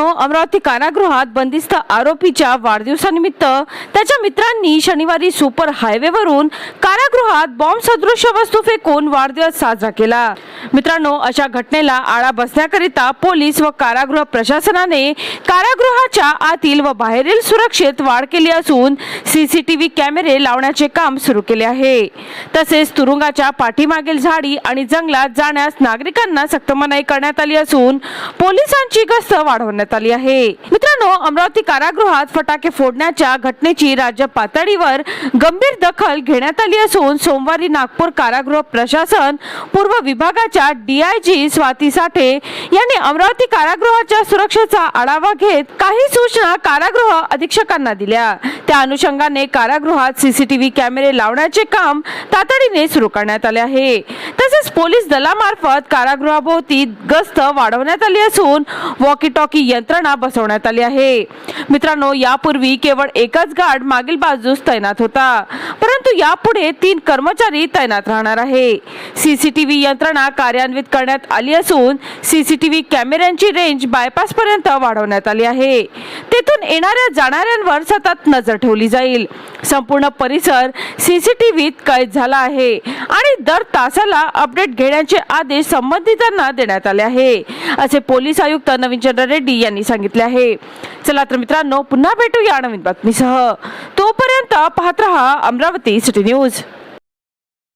मित्रांनो अमरावती कारागृहात बंदिस्त आरोपीच्या वाढदिवसानिमित्त त्याच्या मित्रांनी शनिवारी सुपर हायवेवरून कारागृहात बॉम्ब सदृश्य वस्तू फेकून वाढदिवस साजरा केला. मित्रांनो अशा घटनेला आळा बसण्याकरिता पोलीस व कारागृह प्रशासनाने कारागृहाच्या आतील व बाहेरील सुरक्षेत वाढ केली असून सीसीटीव्ही कॅमेरे लावण्याचे काम सुरू केले आहे. तसेच तुरुंगाच्या पाठीमागील झाडी आणि जंगलात जाण्यास नागरिकांना सक्त मनाई करण्यात आली असून पोलिसांची गस्त वाढवण्यात आली आहे. अमरावती कारागृहात फटाके फोडण्याच्या घटनेची राज्य पातळीवर गंभीर दखल घेण्यात आली असून सोमवारी नागपूर कारागृह प्रशासन पूर्व विभागाच्या डीआयजी स्वाती साठे यांनी अमरावती कारागृहाच्या सुरक्षेचा आढावा घेत काही सूचना कारागृह अधीक्षकांना दिल्या. त्या अनुषंगाने कारागृहात सीसीटीव्ही कॅमेरे लावण्याचे काम तातडीने सुरू करण्यात आले आहे. तसेच पोलीस दलामार्फत कारागृहाभोवती गस्त वाढवण्यात आली असून वॉकी टॉकी यंत्रणा बसवण्यात आली आहे. मित्रांनो यापूर्वी केवळ एकच गार्ड मागील बाजूस तैनात होता. परंतु यापुढे तीन कर्मचारी तैनात राहणार आहे. सीसीटीव्ही यंत्रणा कार्यान्वित करण्यात आली असून सीसीटीव्ही कॅमेऱ्यांची रेंज बायपास पर्यंत वाढवण्यात आली आहे. तेथून येणाऱ्या जाणाऱ्यांवर सतत नजर ठेवली जाईल. संपूर्ण परिसर सीसीटीव्हीत कैद झाला आहे आणि दर तासाला अपडेट घेण्याचे आदेश संबंधितांना देण्यात आले आहे. असे पोलीस आयुक्त नवीन चंद्र रेड्डी यांनी सांगितले आहे. चला तर मित्रांनो पुन्हा भेटूया नवीन बातमीसह. पाहत रहा अमरावती सिटी न्यूज.